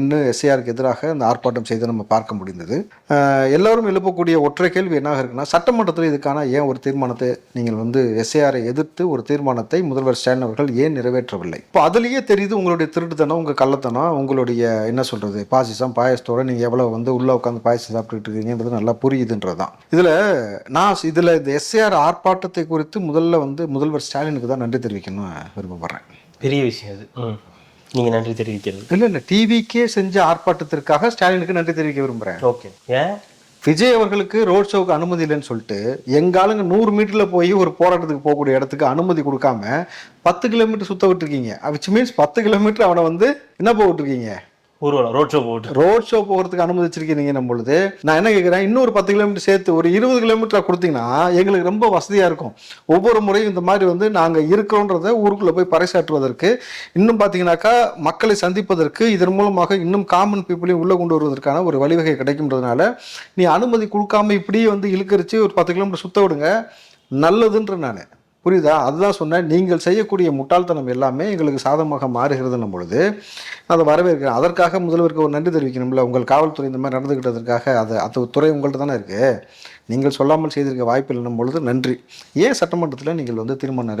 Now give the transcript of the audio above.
இன்னும் எஸ்ஐஆருக்கு எதிராக அந்த ஆர்ப்பாட்டம் செய்து நம்ம பார்க்க முடிந்தது. எல்லோரும் எழுப்பக்கூடிய ஒற்றை கேள்வி என்ன இருக்குன்னா சட்டமன்றத்தில் இதுக்கான ஏன் ஒரு தீர்மானத்தை நீங்கள் வந்து எஸ்ஐஆரை எதிர்த்து ஒரு தீர்மானத்தை முதல்வர் ஸ்டாலின் அவர்கள் ஏன் நிறைவேற்றவில்லை? இப்போ அதுலேயே தெரியுது உங்களுடைய திருட்டுத்தனம் உங்கள் கள்ளத்தனம் உங்களுடைய என்ன சொல்கிறது பாசிசம் பாயசத்தோட நீங்கள் எவ்வளோ வந்து உள்ளே உட்காந்து பாயசம் சாப்பிட்டுட்டு இருக்கீங்கன்றது நல்லா புரியுதுன்றது தான் இதில் நான் இதில் இந்த எஸ்ஐஆர் ஆர்ப்பாட்டத்தை குறித்து முதல்ல வந்து முதல்வர் ஸ்டாலினுக்கு தான் நன்றி தெரிவிக்கணும்னு விருப்பப்படுறேன். பெரிய விஷயம் அது. ம் நீங்கள் நன்றி தெரிவிக்கிறது. இல்லை இல்லை. டிவிக்கே செஞ்ச ஆர்ப்பாட்டத்திற்காக ஸ்டாலினுக்கு நன்றி தெரிவிக்க விரும்புகிறேன் ஓகே ஏன்? விஜய் அவர்களுக்கு ரோட் ஷோவுக்கு அனுமதி இல்லைன்னு சொல்லிட்டு எங்க ஆளுங்க நூறு மீட்டர்ல போய் ஒரு போராட்டத்துக்கு போகக்கூடிய இடத்துக்கு அனுமதி கொடுக்காம பத்து கிலோமீட்டர் சுத்த விட்டுருக்கீங்க. விச் மீன்ஸ் பத்து கிலோமீட்டர் அவனை வந்து என்ன போக விட்டுருக்கீங்க ஊர்வலம் ரோட் ஷோ போட்டு ரோட் ஷோ போகிறதுக்கு அனுமதிச்சிருக்கீங்க நம்ம பொழுது நான் என்ன கேட்குறேன் இன்னொரு பத்து கிலோமீட்டர் சேர்த்து ஒரு இருபது கிலோமீட்டர் கொடுத்தீங்கன்னா எங்களுக்கு ரொம்ப வசதியாக இருக்கும். ஒவ்வொரு முறையும் இந்த மாதிரி வந்து நாங்கள் இருக்கிறோன்றத ஊருக்குள்ளே போய் பறைசாற்றுவதற்கு இன்னும் பார்த்தீங்கன்னாக்கா மக்களை சந்திப்பதற்கு இதன் மூலமாக இன்னும் காமன் பீப்புளையும் உள்ளே கொண்டு வருவதற்கான ஒரு வழிவகை கிடைக்கும்ன்றதுனால நீ அனுமதி கொடுக்காம இப்படியே வந்து இழுக்கரிச்சு ஒரு பத்து கிலோமீட்டர் சுத்த விடுங்க நல்லதுன்ற நான். புரியுதா? அதுதான் சொன்னேன். நீங்கள் செய்யக்கூடிய முட்டாள்தனம் எல்லாமே எங்களுக்கு சாதகமாக மாறுகிறதுன்னும் பொழுது அதை வரவேற்கிறேன். அதற்காக முதல்வருக்கு ஒரு நன்றி தெரிவிக்கணும்ல. உங்கள் காவல்துறை இந்த மாதிரி நடந்துக்கிட்டதற்காக அது அது துறை உங்கள்கிட்ட தானே இருக்குது நீங்கள் சொல்லாமல் செய்திருக்க வாய்ப்பு இல்லைன்னும் பொழுது நன்றி. ஏன் சட்டமன்றத்தில் நீங்கள் வந்து தீர்மானம் நிறைவே